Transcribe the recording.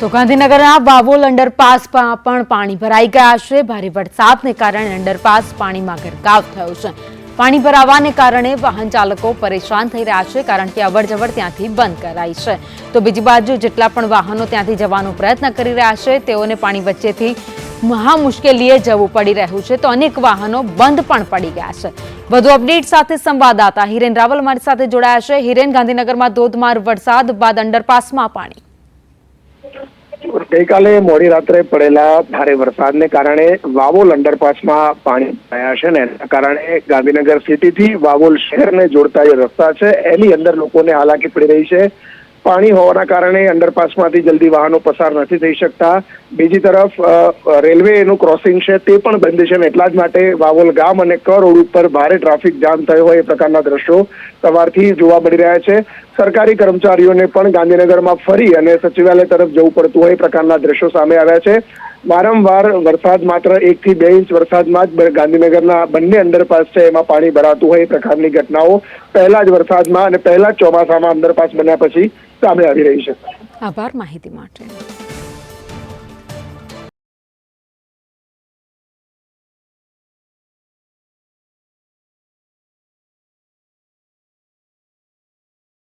તો ગાંધીનગરના બાબોલ અંડરપાસમાં પણ પાણી ભરાઈ ગયા છે. ભારે વરસાદને કારણે અંડરપાસ પાણીમાં ગરકાવ થયો છે. પાણી ભરાવાને કારણે વાહન ચાલકો પરેશાન થઈ રહ્યા છે કારણ કે અવરજવર ત્યાંથી બંધ કરાઈ છે. તો બીજી બાજુ જેટલા પણ વાહનો ત્યાંથી જવાનો પ્રયત્ન કરી રહ્યા છે, તેઓને પાણી વચ્ચેથી મહા મુશ્કેલીએ જવું પડી રહ્યું છે. તો અનેક વાહનો બંધ પણ પડી ગયા છે. વધુ અપડેટ સાથે સંવાદદાતા હિરેન રાવલ મારી સાથે જોડાયા છે. હિરેન, ગાંધીનગરમાં ધોધમાર વરસાદ બાદ અંડરપાસમાં પાણી. ગઈકાલે મોડી રાત્રે પડેલા ભારે વરસાદને કારણે વાવોલ અંડરપાસમાં પાણી ભરાયા છે ને એના કારણે ગાંધીનગર સિટીથી વાવોલ શહેરને જોડતા જે રસ્તા છે, એની અંદર લોકોને હાલાકી પડી રહી છે. પાણી હોવાના કારણે અંડરપાસમાંથી જલ્દી વાહનો પસાર નથી થઈ શકતા. બીજી તરફ રેલવે એનું ક્રોસિંગ છે તે પણ બંધ છે એટલા જ માટે વાવોલ ગામ અને ક રોડ ઉપર ભારે ટ્રાફિક જામ થયો હોય એ પ્રકારના દ્રશ્યો સવારથી જોવા મળી રહ્યા છે. સરકારી કર્મચારીઓને પણ ગાંધીનગરમાં ફરી અને સચિવાલય તરફ જવું પડતું હોય એ પ્રકારના દ્રશ્યો સામે આવ્યા છે. વારંવાર વરસાદ માત્ર એક થી બે ઇંચ વરસાદમાં જ ગાંધીનગરના બંને અંડરપાસ છે એમાં પાણી ભરાતું હોય એ પ્રકારની ઘટનાઓ પહેલા જ વરસાદમાં અને પહેલા જ ચોમાસામાં અંડરપાસ બન્યા પછી સામે આવી રહી છે. આભાર માહિતી માટે.